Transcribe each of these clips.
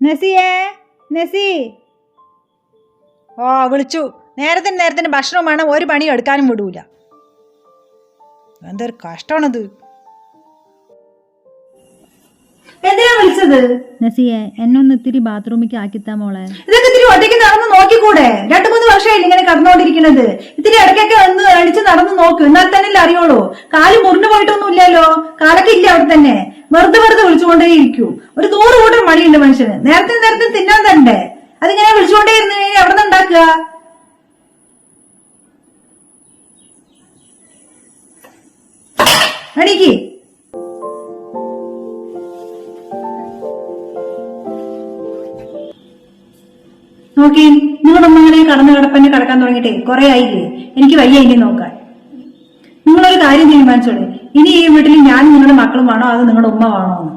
നസിയേ നസി. ഓ വിളിച്ചു. നേരത്തിന് നേരത്തിന് ഭക്ഷണം വേണം ഒരു പണി എടുക്കാനും വിടൂല. എന്തൊരു കഷ്ടമാണത്. എന്തിനാ വിളിച്ചത്? നസിയെ എന്നൊന്ന് ഇത്തിരി ബാത്റൂമിക്ക് ആക്കിത്താ മോളെ. ഇതൊക്കെ ഇത്തിരി ഒറ്റയ്ക്ക് നടന്ന് നോക്കിക്കൂടെ? രണ്ടു മൂന്ന് വർഷമായില്ല ഇങ്ങനെ കടന്നുകൊണ്ടിരിക്കുന്നത്. ഇത്തിരി ഇടയ്ക്കൊക്കെ ഒന്ന് അടിച്ച് നടന്ന് നോക്ക് എന്നാൽ തന്നെ അറിയുള്ളൂ. കാൽ മുറിഞ്ഞു പോയിട്ടൊന്നും ഇല്ലല്ലോ. കാലൊക്കെ ഇല്ല അവിടെ തന്നെ. വെറുതെ വെറുതെ വിളിച്ചുകൊണ്ടേ ഇരിക്കൂ ഒരു നൂറ് കൂട്ടം മടിയുണ്ട് മനുഷ്യന്. നേരത്തെ നേരത്തെ തിന്നാൻ തന്നെ. അതിങ്ങനെ വിളിച്ചുകൊണ്ടേ ഇരുന്ന് കഴിഞ്ഞാൽ എവിടെ നിന്ന് ഉണ്ടാക്കുക അടിക്ക് നോക്കി നിങ്ങളുടെ ഉമ്മ ഇങ്ങനെ കടന്നു കിടപ്പന്നെ കിടക്കാൻ തുടങ്ങിയിട്ടേ കുറെ ആയില്ലേ? എനിക്ക് വയ്യ ഇനി നോക്കാൻ. നിങ്ങളൊരു കാര്യം തീരുമാനിച്ചോളെ. ഇനി ഈ വീട്ടിൽ ഞാൻ നിങ്ങളുടെ മക്കളും വേണോ? അത് നിങ്ങളുടെ ഉമ്മ വേണോ എന്ന്.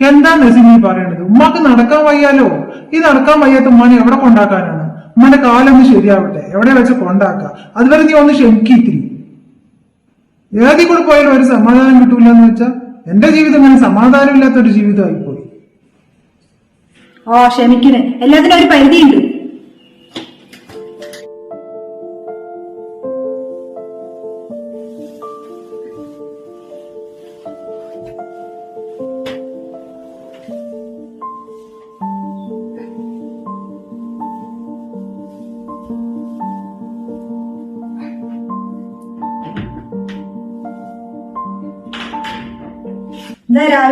എന്താ നസീം നീ പറയണത് ഉമ്മാക്ക് നടക്കാൻ വയ്യാലോ? ഈ നടക്കാൻ വയ്യാത്ത ഉമ്മാനെ എവിടെ കൊണ്ടാക്കാനാണ്? ഉമ്മാന്റെ കാലൊന്ന് ശരിയാവട്ടെ. എവിടെ വെച്ച് കൊണ്ടാക്കാം? അതുവരെ നീ ഒന്ന് ക്ഷമിക്കിത്തിരി ഏതി കൂടെ പോയാലും ഒരു സമാധാനം കിട്ടൂല എന്ന് വെച്ചാ? എന്റെ ജീവിതം അങ്ങനെ സമാധാനമില്ലാത്ത ഒരു ജീവിതമായി പോയി ഓ ക്ഷമിക്കണേ. എല്ലാത്തിനും ഒരു പരിധിയുണ്ട്.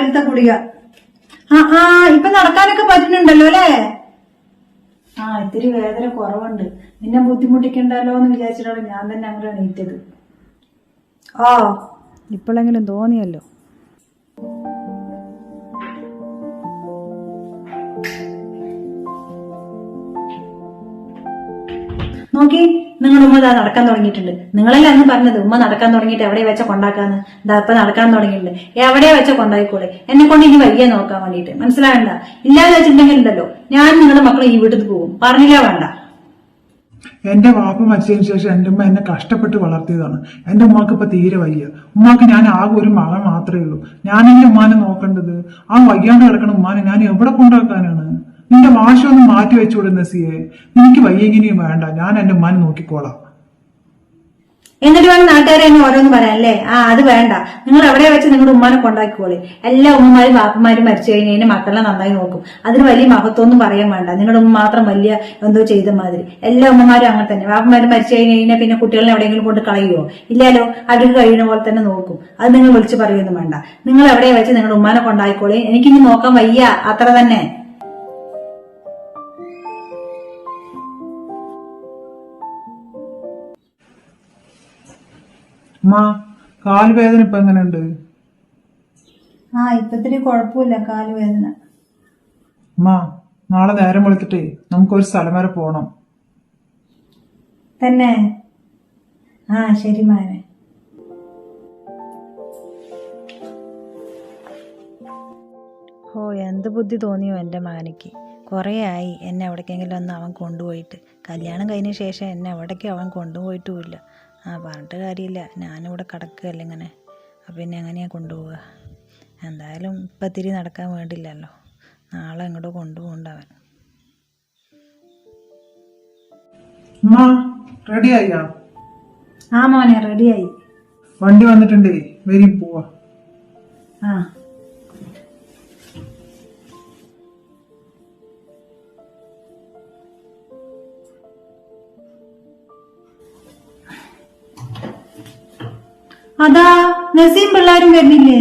രാവിലത്തെ കുടിക. ആ ആ ഇപ്പൊ നടക്കാനൊക്കെ പറ്റുന്നുണ്ടല്ലോ അല്ലേ? ആ ഇത്തിരി വേദന കുറവുണ്ട്. നിന്നെ ബുദ്ധിമുട്ടിക്കണ്ടല്ലോ എന്ന് വിചാരിച്ചിട്ടാണ് ഞാൻ തന്നെ അങ്ങനെ എണീറ്റത്. ഓ ഇപ്പോഴെങ്കിലും തോന്നിയല്ലോ. നോക്കി നിങ്ങൾ ഉമ്മ നടക്കാൻ തുടങ്ങിയിട്ടുണ്ട്. നിങ്ങളല്ലേ അന്ന് പറഞ്ഞത് ഉമ്മ നടക്കാൻ തുടങ്ങിയിട്ട് എവിടെ വെച്ച കൊണ്ടാക്കാന്ന്? ഇതാ ഇപ്പൊ നടക്കാൻ തുടങ്ങിയിട്ടുണ്ട്. എവിടെ വെച്ച കൊണ്ടായിക്കോളെ എന്നെ കൊണ്ട് ഇനി വയ്യ നോക്കാൻ വേണ്ടിയിട്ട്. മനസ്സിലാവണ്ട? ഇല്ലാതെ വെച്ചിട്ടുണ്ടെങ്കിൽ ഉണ്ടല്ലോ. ഞാൻ നിങ്ങളുടെ മക്കളെ ഈ വീട്ടിൽ പോകും. പറഞ്ഞില്ല വേണ്ട. എന്റെ വാപ്പ മരിച്ചതിന് ശേഷം എന്റെ ഉമ്മ എന്നെ കഷ്ടപ്പെട്ട് വളർത്തിയതാണ്. എന്റെ ഉമ്മക്ക് ഇപ്പൊ തീരെ വയ്യ. ഉമ്മക്ക് ഞാൻ ആകെ ഒരു മകൻ മാത്രമേ ഉള്ളൂ. ഞാൻ എന്റെ ഉമ്മാനെ നോക്കേണ്ടത്? ആ വയ്യാണ്ട് കിടക്കണ ഉമ്മാനെ ഞാൻ എവിടെ കൊണ്ടാക്കാനാണ്? നിന്റെ ഒന്ന് മാറ്റി വെച്ചുകൂടെ നസിയെ. നിനക്ക് വയ്യെങ്ങനെയും വേണ്ട. ഞാൻ എന്റെ മൻ നോക്കിക്കോളാം. എന്നിട്ട് വേണം നാട്ടുകാരെ എന്നെ ഓരോന്ന് പറയാനല്ലേ? ആ അത് വേണ്ട. നിങ്ങൾ എവിടെ വെച്ച് നിങ്ങളുടെ ഉമ്മാനെ കൊണ്ടാക്കിക്കോളെ. എല്ലാ ഉമ്മമാരും വാപ്പമാരും മരിച്ചു കഴിഞ്ഞാൽ മക്കളെ നന്നായി നോക്കും. അതിന് വലിയ മഹത്വമൊന്നും പറയാൻ വേണ്ട. നിങ്ങളുടെ ഉമ്മ മാത്രം വലിയ എന്തോ ചെയ്ത മാതിരി. എല്ലാ ഉമ്മമാരും അങ്ങനെ തന്നെ. വാപ്പമാരും മരിച്ചു കഴിഞ്ഞു കഴിഞ്ഞാൽ പിന്നെ കുട്ടികളെ എവിടെയെങ്കിലും കൊണ്ട് കളയുമോ ഇല്ലല്ലോ? അവർക്ക് കഴിയുന്ന പോലെ തന്നെ നോക്കും. അത് നിങ്ങൾ വിളിച്ച് പറയുമൊന്നും വേണ്ട. നിങ്ങൾ എവിടെ വെച്ച് നിങ്ങളുടെ ഉമ്മാനെ കൊണ്ടാക്കിക്കോളി. എനിക്കിനി നോക്കാൻ വയ്യ. അത്ര തന്നെ. ഉമ്മ കാൽവേദന ഇപ്പൊ എങ്ങനെയുണ്ട്? ആ ഇപ്പത്തിന് കുഴപ്പമില്ല കാലുവേദന അമ്മാ നാളെ നേരം വെളുത്തിട്ടേ നമുക്കൊരു സ്ഥലം വരെ പോണം. തന്നെ? ആ ശരി മാനെ ഓ എന്ത് ബുദ്ധി തോന്നിയോ എന്റെ മാനിക്ക്? കുറേ ആയി എന്നെ എവിടേക്കെങ്കിലും ഒന്ന് അവൻ കൊണ്ടുപോയിട്ട്. കല്യാണം കഴിഞ്ഞ ശേഷം എന്നെ എവിടേക്കും അവൻ കൊണ്ടുപോയിട്ടുമില്ല. ആ പറഞ്ഞിട്ട് കാര്യമില്ല. ഞാനിവിടെ കിടക്കുകയല്ല ഇങ്ങനെ. അപ്പം പിന്നെ എങ്ങനെയാണ് കൊണ്ടുപോവുക? എന്തായാലും ഇപ്പം ഇത്തിരി നടക്കാൻ വേണ്ടില്ലല്ലോ. നാളെ അങ്ങോട്ട് കൊണ്ടുപോകണ്ട അവൻ. ഉമ്മ റെഡി ആയിയാ ആ മോനെ റെഡിയായി. വണ്ടി വന്നിട്ടുണ്ടേ വരും പോവാ. ആ. അതാ നസീം പിള്ളാരും വരുന്നില്ലേ?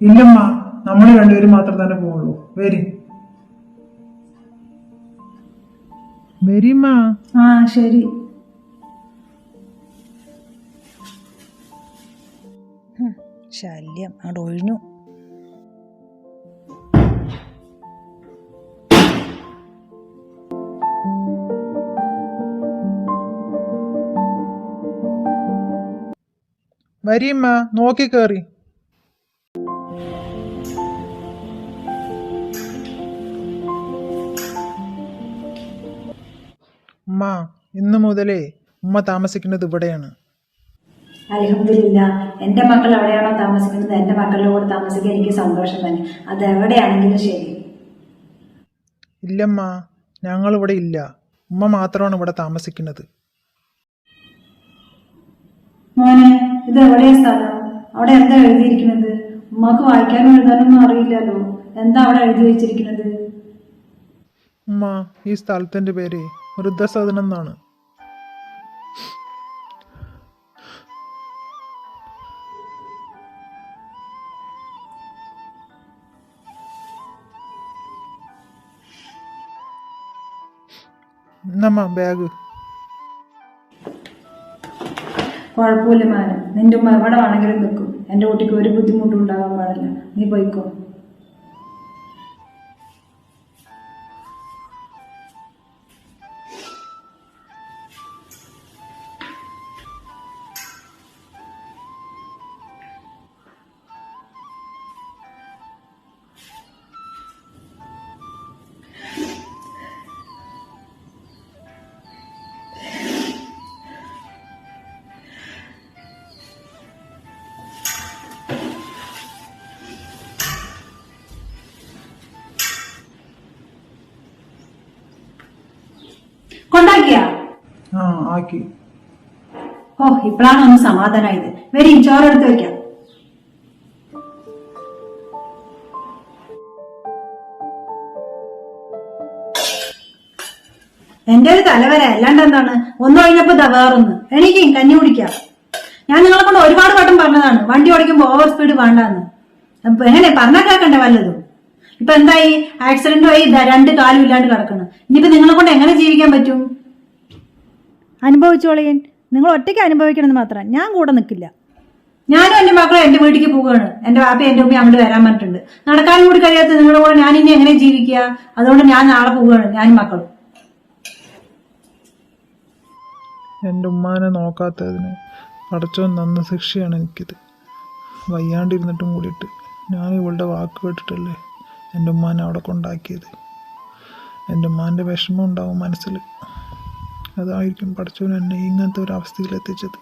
ഇല്ലമ്മ നമ്മൾ രണ്ടുപേരും മാത്രം തന്നെ പോവുള്ളൂ. വരി. വരിമ്മ. ആ ശരി. ശല്യം. അവിടെ ഒഴിഞ്ഞു. വരിമ്മ നോക്കി കേറി. ഉമ്മ ഇന്ന് മുതലേ ഉമ്മ താമസിക്കുന്നത് ഇവിടെയാണ്. അലഹമില്ല എന്റെ മക്കൾ എവിടെയാണോ താമസിക്കുന്നത്? എന്റെ മക്കളുടെ കൂടെ താമസിക്കാൻ എനിക്ക് സന്തോഷം തന്നെ. അത് എവിടെയാണെങ്കിലും ശരി. ഇല്ലമ്മ ഞങ്ങളിവിടെ ഇല്ല. ഉമ്മ മാത്രമാണ് ഇവിടെ താമസിക്കുന്നത്. മോനെ ഇത് എവിടെയാ സ്ഥലം? അവിടെ എന്താ എഴുതിയിരിക്കുന്നത്? ഉമ്മക്ക് വായിക്കാനും എഴുതാനൊന്നും അറിയില്ലല്ലോ. എന്താ അവിടെ എഴുതി വെച്ചിരിക്കുന്നത്? ഉമ്മ ഈ സ്ഥലത്തിന്റെ പേര് വൃദ്ധസദനം എന്നാണ് നമ്മ ബാഗ്. കുഴപ്പമില്ല മാനം നിന്റെ ഉമ്മ എവിടെ വേണമെങ്കിലും നിൽക്കും. എന്റെ കുട്ടിക്ക് ഒരു ബുദ്ധിമുട്ടും ഉണ്ടാകാൻ പാടില്ല. നീ പോയിക്കോ. ആക്കി ഓ ഇപ്പോഴാണ് ഒന്ന് സമാധാനമായത് വരി ചോറെടുത്ത് വെക്കാം. എന്റെ ഒരു തലവര അല്ലാണ്ട് എന്താണ് ഒന്ന് കഴിഞ്ഞപ്പോ വേറൊന്ന്. എണീക്കും കഞ്ഞി കുടിക്കാം. ഞാൻ നിങ്ങളെ കൊണ്ട് ഒരുപാട് വട്ടം പറഞ്ഞതാണ് വണ്ടി ഓടിക്കുമ്പോ ഓവർ സ്പീഡ് വേണ്ടാന്ന്. എങ്ങനെ? പറഞ്ഞാൽ കേൾക്കണ്ടേ വല്ലതും? ഇപ്പൊ എന്തായി? ആക്സിഡന്റ് ആയി ദാ രണ്ട് കാലും ഇല്ലാണ്ട് കിടക്കണം. ഇനിയിപ്പോ നിങ്ങളെ കൊണ്ട് എങ്ങനെ ജീവിക്കാൻ പറ്റും? അനുഭവിച്ചോളയൻ. നിങ്ങൾ ഒറ്റയ്ക്ക് അനുഭവിക്കണമെന്ന് മാത്രം. ഞാൻ കൂടെ നിൽക്കില്ല. ഞാനും എന്റെ മക്കളും എന്റെ വീട്ടിലേക്ക് പോവുകയാണ്. എന്റെ വാപ്പ എന്റെ ഉമ്മ അങ്ങോട്ട് വരാൻ പറ്റുന്നുണ്ട് നടക്കാനും കൂടി കഴിയാത്ത നിങ്ങളുടെ കൂടെ ഞാൻ ഇനി എങ്ങനെ ജീവിക്കുക? അതുകൊണ്ട് ഞാൻ നാളെ പോവുകയാണ്. ഞാനും മക്കളും. എന്റെ ഉമ്മാനെ നോക്കാത്തതിന് പടച്ചോൻ നന്ന ശിക്ഷയാണ് എനിക്കിത്. വയ്യാണ്ടിരുന്നിട്ടും കൂടിയിട്ട് ഞാൻ ഇവളുടെ വാക്ക് കേട്ടിട്ടല്ലേ എന്റെ ഉമ്മാനെ അവിടെ കൊണ്ടാക്കിയത്. എന്റെ ഉമ്മാന്റെ വിഷമം ഉണ്ടാവും മനസ്സിൽ. അതായിരിക്കും പഠിച്ചവൻ എന്നെ ഇങ്ങനത്തെ ഒരു അവസ്ഥയിൽ എത്തിച്ചത്.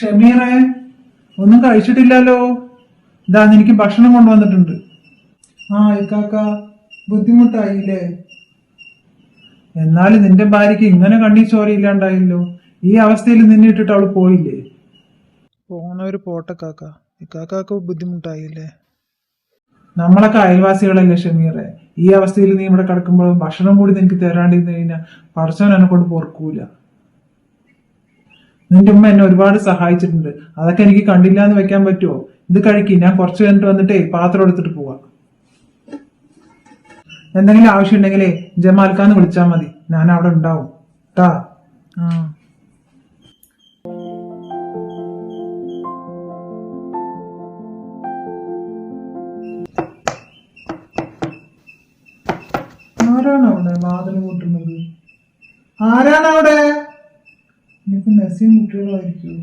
ഷമീറെ ഒന്നും കഴിച്ചിട്ടില്ലല്ലോ. ഇതാ എനിക്ക് ഭക്ഷണം കൊണ്ടുവന്നിട്ടുണ്ട്. ആ ഇക്കാക്ക ബുദ്ധിമുട്ടായില്ലേ? എന്നാലും നിന്റെ ഭാര്യക്ക് ഇങ്ങനെ കണ്ണീ ചോരയില്ലാണ്ടായില്ലോ ഈ അവസ്ഥയിൽ നിന്നെ ഇട്ടിട്ട് അവൾ പോയില്ലേ? പോണവര് പോട്ടെ കാക്ക. ഇക്കാക്കാക്ക് ബുദ്ധിമുട്ടായില്ലേ? നമ്മളൊക്കെ അയൽവാസികളല്ലേ ഷമീറെ. ഈ അവസ്ഥയിൽ നീ ഇവിടെ കിടക്കുമ്പോൾ ഭക്ഷണം കൂടി നിനക്ക് തരാണ്ടിരുന്നു കഴിഞ്ഞാൽ പടച്ചവൻ എന്നെ കൊണ്ട് പൊറുക്കൂല. നിന്റെ ഉമ്മ എന്നെ ഒരുപാട് സഹായിച്ചിട്ടുണ്ട്. അതൊക്കെ എനിക്ക് കണ്ടില്ല എന്ന് വെക്കാൻ പറ്റുമോ ഇത് കഴിക്കി. ഞാൻ കുറച്ച് കഴിഞ്ഞിട്ട് വന്നിട്ടേ പാത്രം എടുത്തിട്ട് പോവാം. എന്തെങ്കിലും ആവശ്യം ഉണ്ടെങ്കിലേ ജമാൽക്കാന്ന് വിളിച്ചാൽ മതി. ഞാൻ അവിടെ ഉണ്ടാവും. ട്ടാ. ആ. ആരാണ് അവിടെ വാതിൽ കൂട്ടുന്നത് ആരാണ് അവിടെ? നിനക്ക് നസീം കുട്ടികളായിരിക്കുമോ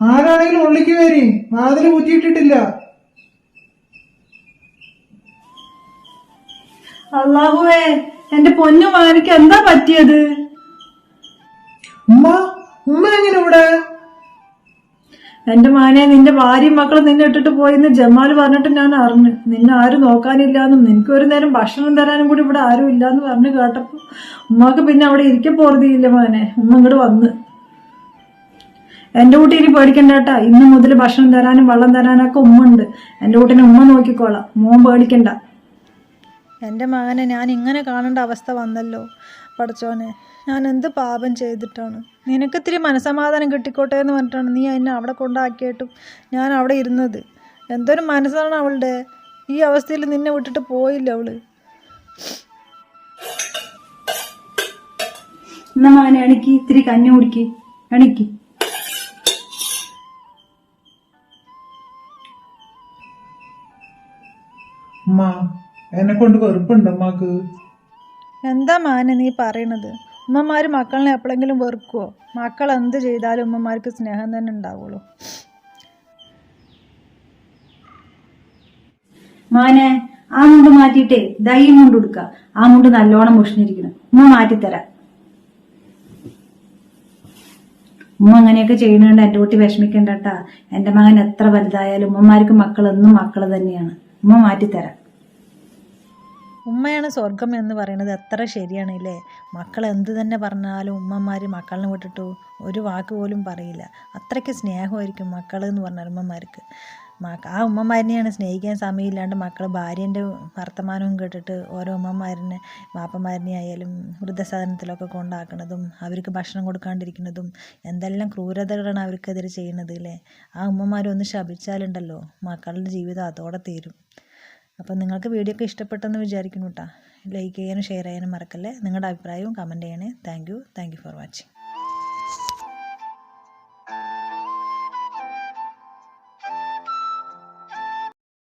ആരാണെങ്കിലും ഉള്ളിക്ക് വരി വാതിൽ കുറ്റിയിട്ടിട്ടില്ല അള്ളാഹുവേ എന്റെ പൊന്നു എന്താ പറ്റിയത്? ഉമ്മ ഉമ്മ എങ്ങനെ ഇവിടെ? എന്റെ മാനെ നിന്റെ ഭാര്യയും മക്കളും നിന്നെ ഇട്ടിട്ട് പോയിന്ന് ജമാൽ പറഞ്ഞിട്ട് ഞാൻ അറിഞ്ഞു. നിന്നെ ആരും നോക്കാനില്ലാന്നും നിനക്ക് ഒരു നേരം ഭക്ഷണം തരാനും കൂടി ഇവിടെ ആരും ഇല്ലാന്ന് പറഞ്ഞു കേട്ടപ്പോ ഉമ്മക്ക് പിന്നെ അവിടെ ഇരിക്കാൻ പോറതിയില്ല മോനെ. ഉമ്മ ഇങ്ങോട്ട് വന്ന്. എന്റെ കുട്ടി ഇനി പേടിക്കണ്ട കേട്ടാ. ഇന്ന് മുതൽ ഭക്ഷണം തരാനും വെള്ളം തരാനൊക്കെ ഉമ്മ ഉണ്ട്. എന്റെ കുട്ടീനെ ഉമ്മ നോക്കിക്കോളാം. മോൻ പേടിക്കണ്ട. എന്റെ മകനെ ഞാൻ ഇങ്ങനെ കാണേണ്ട അവസ്ഥ വന്നല്ലോ പഠിച്ചോനെ ഞാൻ എന്ത് പാപം ചെയ്തിട്ടാണ്? നിനക്കിത്തിരി മനസമാധാനം കിട്ടിക്കോട്ടെ എന്ന് പറഞ്ഞിട്ടാണ് നീ എന്നെ അവിടെ കൊണ്ടാക്കിയിട്ടും ഞാൻ അവിടെ ഇരുന്നത്. എന്തൊരു മനസ്സാണ് അവളുടെ? ഈ അവസ്ഥയിൽ നിന്നെ വിട്ടിട്ട് പോയില്ല അവൾ. എന്നാ മകനെ എണിക്ക്. ഇത്തിരി കഞ്ഞി കുടിക്ക്. എണിക്ക്. ഉമ്മ എന്നെ കൊണ്ട് വെറുപ്പുണ്ട് അമ്മയ്ക്ക് എന്താ മാന നീ പറയണത്? ഉമ്മമാർ മക്കളിനെ എപ്പോഴെങ്കിലും വെറുക്കുവോ? മക്കൾ എന്ത് ചെയ്താലും ഉമ്മമാർക്ക് സ്നേഹം തന്നെ ഉണ്ടാവുള്ളൂ. മോനെ ആ മുണ്ട് മാറ്റിയിട്ടേ ധൈര്യം മുണ്ട് കൊടുക്ക. ആ മുണ്ട് നല്ലോണം മുഷിഞ്ഞിരിക്കണം. ഉമ്മ മാറ്റിത്തരാം. ഉമ്മ അങ്ങനെയൊക്കെ ചെയ്യുന്നുണ്ട് എന്റെ കുട്ടി വിഷമിക്കണ്ടട്ടാ എന്റെ മകൻ എത്ര വലുതായാലും ഉമ്മമാർക്ക് മക്കൾ എന്നും മക്കൾ തന്നെയാണ്. ഉമ്മ മാറ്റിത്തരാം. ഉമ്മയാണ് സ്വർഗം എന്ന് പറയുന്നത് എത്ര ശരിയാണ് ഇല്ലേ മക്കൾ എന്ത് തന്നെ പറഞ്ഞാലും ഉമ്മമാർ മക്കളിനെ വിട്ടിട്ട് ഒരു വാക്ക് പോലും പറയില്ല. അത്രയ്ക്ക് സ്നേഹമായിരിക്കും മക്കൾ എന്ന് പറഞ്ഞാൽ ഉമ്മമാർക്ക്. ആ ഉമ്മമാരിനെയാണ് സ്നേഹിക്കാൻ സമയമില്ലാണ്ട് മക്കൾ ഭാര്യന്റെ വർത്തമാനവും കേട്ടിട്ട് ഓരോ ഉമ്മമാരിനെ വാപ്പമാരിനെ ആയാലും വൃദ്ധസാധനത്തിലൊക്കെ കൊണ്ടാക്കുന്നതും അവർക്ക് ഭക്ഷണം കൊടുക്കാണ്ടിരിക്കുന്നതും എന്തെല്ലാം ക്രൂരതകളാണ് അവർക്കെതിരെ ചെയ്യുന്നത് അല്ലേ? ആ ഉമ്മമാരൊന്ന് ശപിച്ചാലുണ്ടല്ലോ മക്കളുടെ ജീവിതം അതോടെ തീരും. അപ്പം നിങ്ങൾക്ക് വീഡിയോ ഒക്കെ ഇഷ്ടപ്പെട്ടെന്ന് വിചാരിക്കുന്നു കേട്ടോ ലൈക്ക് ചെയ്യാനും ഷെയർ ചെയ്യാനും മറക്കല്ലേ. നിങ്ങളുടെ അഭിപ്രായവും കമന്റ് ചെയ്യണേ. Thank you. Thank you for watching.